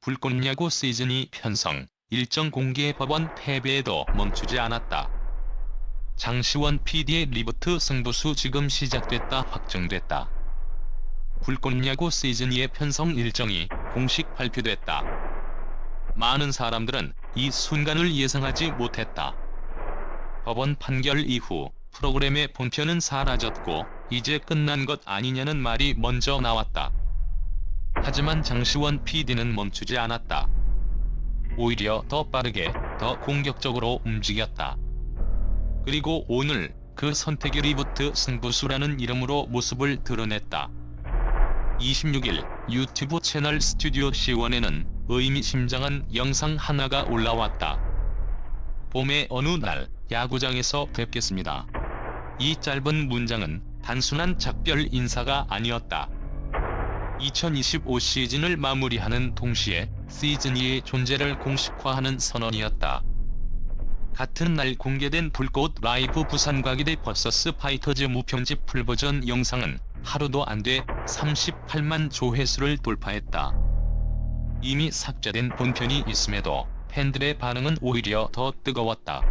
불꽃야구 시즌이 편성, 일정 공개 법원 패배에도 멈추지 않았다. 장시원 PD의 리부트 승부수 지금 시작됐다 확정됐다. 불꽃야구 시즌 2의 편성 일정이 공식 발표됐다. 많은 사람들은 이 순간을 예상하지 못했다. 법원 판결 이후 프로그램의 본편은 사라졌고 이제 끝난 것 아니냐는 말이 먼저 나왔다. 하지만 장시원 PD는 멈추지 않았다. 오히려 더 빠르게, 더 공격적으로 움직였다. 그리고 오늘 그 선택의 리부트 승부수라는 이름으로 모습을 드러냈다. 26일 유튜브 채널 스튜디오 C1에는 의미심장한 영상 하나가 올라왔다. 봄의 어느 날 야구장에서 뵙겠습니다. 이 짧은 문장은 단순한 작별 인사가 아니었다. 2025 시즌을 마무리하는 동시에 시즌 2의 존재를 공식화하는 선언이었다. 같은 날 공개된 불꽃 라이브 부산 과기대 버서스 파이터즈 무편집 풀버전 영상은 하루도 안 돼 38만 조회수를 돌파했다. 이미 삭제된 본편이 있음에도 팬들의 반응은 오히려 더 뜨거웠다.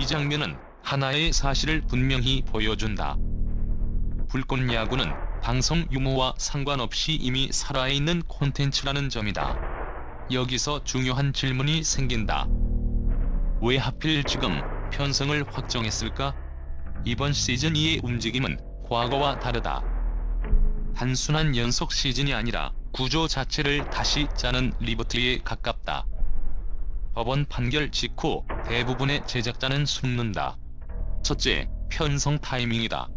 이 장면은 하나의 사실을 분명히 보여준다. 불꽃 야구는 방송 유무와 상관없이 이미 살아있는 콘텐츠라는 점이다. 여기서 중요한 질문이 생긴다. 왜 하필 지금 편성을 확정했을까? 이번 시즌 2의 움직임은 과거와 다르다. 단순한 연속 시즌이 아니라 구조 자체를 다시 짜는 리부트에 가깝다. 법원 판결 직후 대부분의 제작자는 숨는다. 첫째, 편성 타이밍이다.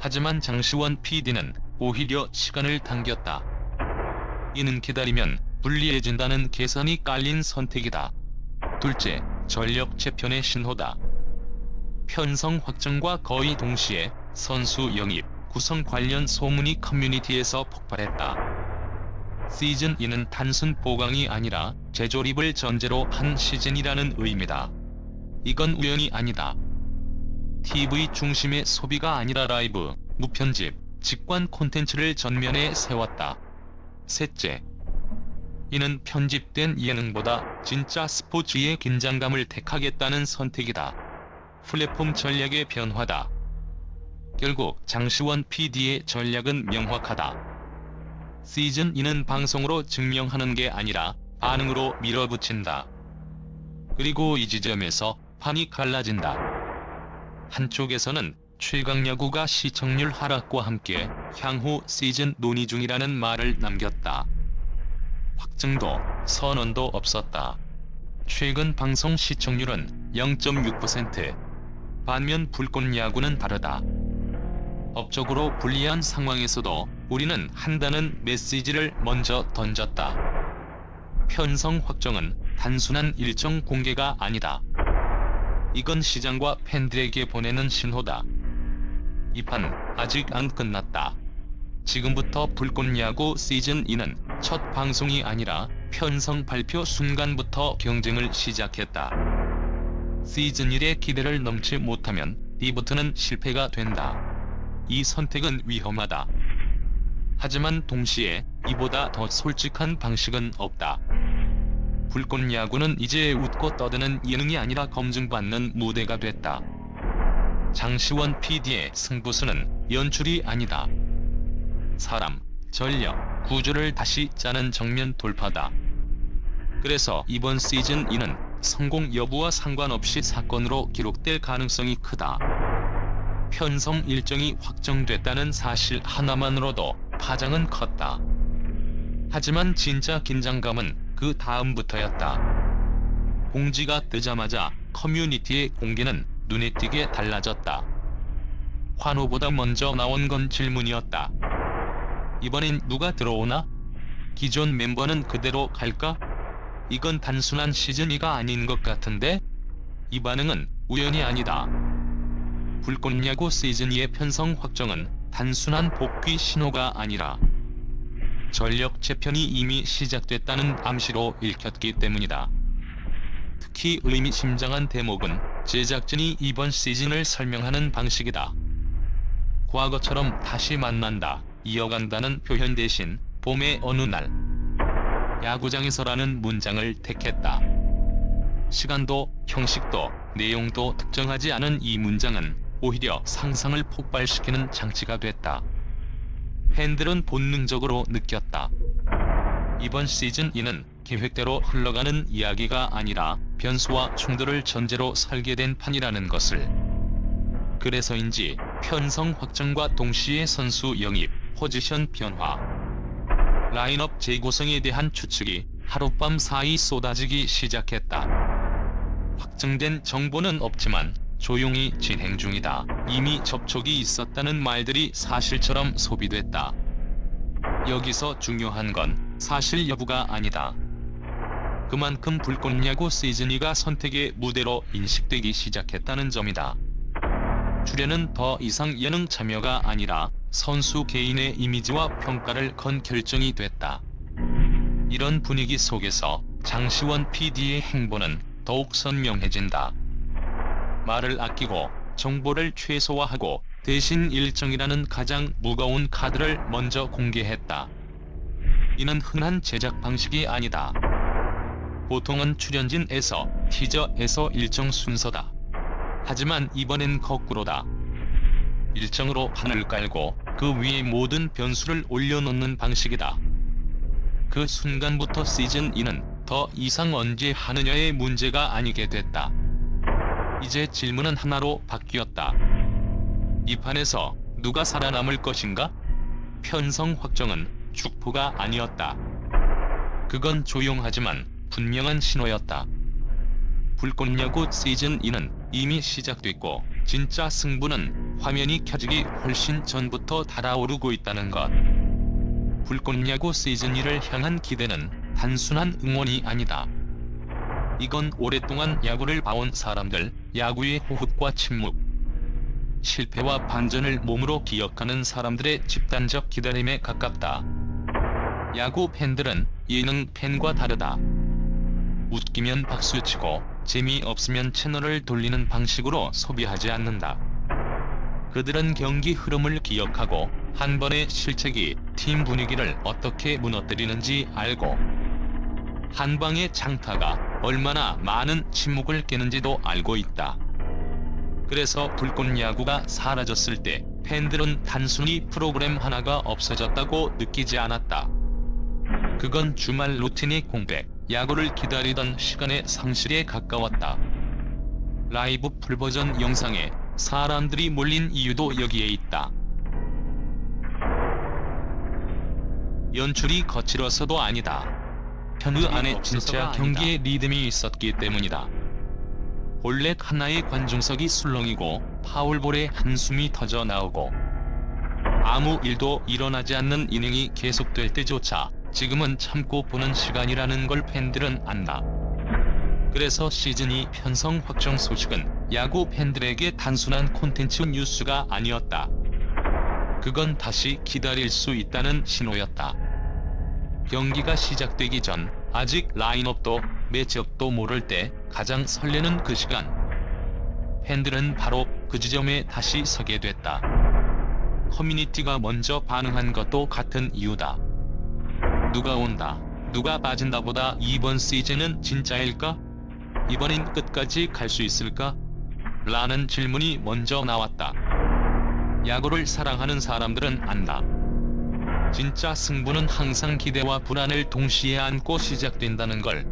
하지만 장시원 PD는 오히려 시간을 당겼다. 이는 기다리면 불리해진다는 계산이 깔린 선택이다. 둘째, 전력 재편의 신호다. 편성 확정과 거의 동시에 선수 영입, 구성 관련 소문이 커뮤니티에서 폭발했다. 시즌 2는 단순 보강이 아니라 재조립을 전제로 한 시즌이라는 의미다. 이건 우연이 아니다. TV 중심의 소비가 아니라 라이브, 무편집, 직관 콘텐츠를 전면에 세웠다. 셋째, 이는 편집된 예능보다 진짜 스포츠의 긴장감을 택하겠다는 선택이다. 플랫폼 전략의 변화다. 결국 장시원 PD의 전략은 명확하다. 시즌 2는 방송으로 증명하는 게 아니라 반응으로 밀어붙인다. 그리고 이 지점에서 판이 갈라진다. 한쪽에서는 최강야구가 시청률 하락과 함께 향후 시즌 논의 중이라는 말을 남겼다. 확증도 선언도 없었다. 최근 방송 시청률은 0.6%. 반면 불꽃 야구는 다르다. 법적으로 불리한 상황에서도 우리는 한다는 메시지를 먼저 던졌다. 편성 확정은 단순한 일정 공개가 아니다. 이건 시장과 팬들에게 보내는 신호다. 이 판 아직 안 끝났다. 지금부터 불꽃야구 시즌 2는 첫 방송이 아니라 편성 발표 순간부터 경쟁을 시작했다. 시즌 1의 기대를 넘지 못하면 리부트는 실패가 된다. 이 선택은 위험하다. 하지만 동시에 이보다 더 솔직한 방식은 없다. 불꽃 야구는 이제 웃고 떠드는 예능이 아니라 검증받는 무대가 됐다. 장시원 PD의 승부수는 연출이 아니다. 사람, 전력, 구조를 다시 짜는 정면 돌파다. 그래서 이번 시즌 2는 성공 여부와 상관없이 사건으로 기록될 가능성이 크다. 편성 일정이 확정됐다는 사실 하나만으로도 파장은 컸다. 하지만 진짜 긴장감은 그 다음부터였다. 공지가 뜨자마자 커뮤니티의 공개는 눈에 띄게 달라졌다. 환호보다 먼저 나온 건 질문이었다. 이번엔 누가 들어오나? 기존 멤버는 그대로 갈까? 이건 단순한 시즌2가 아닌 것 같은데? 이 반응은 우연이 아니다. 불꽃야구 시즌2의 편성 확정은 단순한 복귀 신호가 아니라 전력 재편이 이미 시작됐다는 암시로 읽혔기 때문이다. 특히 의미심장한 대목은 제작진이 이번 시즌을 설명하는 방식이다. 과거처럼 다시 만난다, 이어간다는 표현 대신 봄의 어느 날 야구장에서라는 문장을 택했다. 시간도 형식도 내용도 특정하지 않은 이 문장은 오히려 상상을 폭발시키는 장치가 됐다. 팬들은 본능적으로 느꼈다. 이번 시즌 2는 계획대로 흘러가는 이야기가 아니라 변수와 충돌을 전제로 설계된 판이라는 것을. 그래서인지 편성 확정과 동시에 선수 영입, 포지션 변화, 라인업 재구성에 대한 추측이 하룻밤 사이 쏟아지기 시작했다. 확정된 정보는 없지만 조용히 진행 중이다. 이미 접촉이 있었다는 말들이 사실처럼 소비됐다. 여기서 중요한 건 사실 여부가 아니다. 그만큼 불꽃야구 시즌2가 선택의 무대로 인식되기 시작했다는 점이다. 출연은 더 이상 예능 참여가 아니라 선수 개인의 이미지와 평가를 건 결정이 됐다. 이런 분위기 속에서 장시원 PD의 행보는 더욱 선명해진다. 말을 아끼고 정보를 최소화하고 대신 일정이라는 가장 무거운 카드를 먼저 공개했다. 이는 흔한 제작 방식이 아니다. 보통은 출연진에서 티저에서 일정 순서다. 하지만 이번엔 거꾸로다. 일정으로 판을 깔고 그 위에 모든 변수를 올려놓는 방식이다. 그 순간부터 시즌 2는 더 이상 언제 하느냐의 문제가 아니게 됐다. 이제 질문은 하나로 바뀌었다. 이 판에서 누가 살아남을 것인가? 편성 확정은 축포가 아니었다. 그건 조용하지만 분명한 신호였다. 불꽃야구 시즌 2는 이미 시작됐고 진짜 승부는 화면이 켜지기 훨씬 전부터 달아오르고 있다는 것. 불꽃야구 시즌 2를 향한 기대는 단순한 응원이 아니다. 이건 오랫동안 야구를 봐온 사람들, 야구의 호흡과 침묵, 실패와 반전을 몸으로 기억하는 사람들의 집단적 기다림에 가깝다. 야구 팬들은 예능 팬과 다르다. 웃기면 박수치고 재미없으면 채널을 돌리는 방식으로 소비하지 않는다. 그들은 경기 흐름을 기억하고 한 번의 실책이 팀 분위기를 어떻게 무너뜨리는지 알고 한 방의 장타가 얼마나 많은 침묵을 깨는지도 알고 있다. 그래서 불꽃 야구가 사라졌을 때 팬들은 단순히 프로그램 하나가 없어졌다고 느끼지 않았다. 그건 주말 루틴의 공백, 야구를 기다리던 시간의 상실에 가까웠다. 라이브 풀버전 영상에 사람들이 몰린 이유도 여기에 있다. 연출이 거칠어서도 아니다. 그 안에 진짜 경기의 리듬이 있었기 때문이다. 볼넷 하나의 관중석이 술렁이고 파울볼에 한숨이 터져 나오고 아무 일도 일어나지 않는 이닝이 계속될 때조차 지금은 참고 보는 시간이라는 걸 팬들은 안다. 그래서 시즌2 편성 확정 소식은 야구 팬들에게 단순한 콘텐츠 뉴스가 아니었다. 그건 다시 기다릴 수 있다는 신호였다. 경기가 시작되기 전 아직 라인업도 매치업도 모를 때 가장 설레는 그 시간. 팬들은 바로 그 지점에 다시 서게 됐다. 커뮤니티가 먼저 반응한 것도 같은 이유다. 누가 온다, 누가 빠진다 보다 이번 시즌은 진짜일까? 이번엔 끝까지 갈 수 있을까? 라는 질문이 먼저 나왔다. 야구를 사랑하는 사람들은 안다. 진짜 승부는 항상 기대와 불안을 동시에 안고 시작된다는 걸.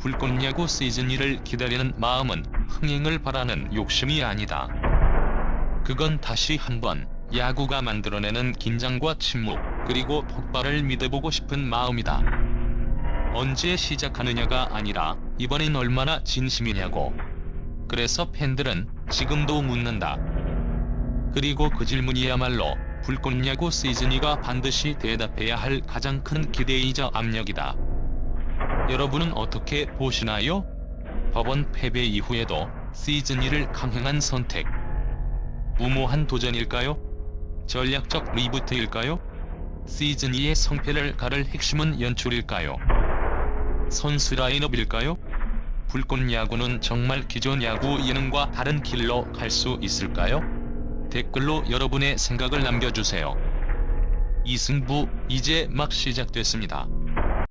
불꽃야구 시즌 2를 기다리는 마음은 흥행을 바라는 욕심이 아니다. 그건 다시 한번 야구가 만들어내는 긴장과 침묵, 그리고 폭발을 믿어보고 싶은 마음이다. 언제 시작하느냐가 아니라 이번엔 얼마나 진심이냐고. 그래서 팬들은 지금도 묻는다. 그리고 그 질문이야말로 불꽃야구 시즌2가 반드시 대답해야 할 가장 큰 기대이자 압력이다. 여러분은 어떻게 보시나요? 법원 패배 이후에도 시즌2를 강행한 선택. 무모한 도전일까요? 전략적 리부트일까요? 시즌2의 성패를 가를 핵심은 연출일까요? 선수 라인업일까요? 불꽃 야구는 정말 기존 야구 예능과 다른 길로 갈 수 있을까요? 댓글로 여러분의 생각을 남겨주세요. 이승부 이제 막 시작됐습니다.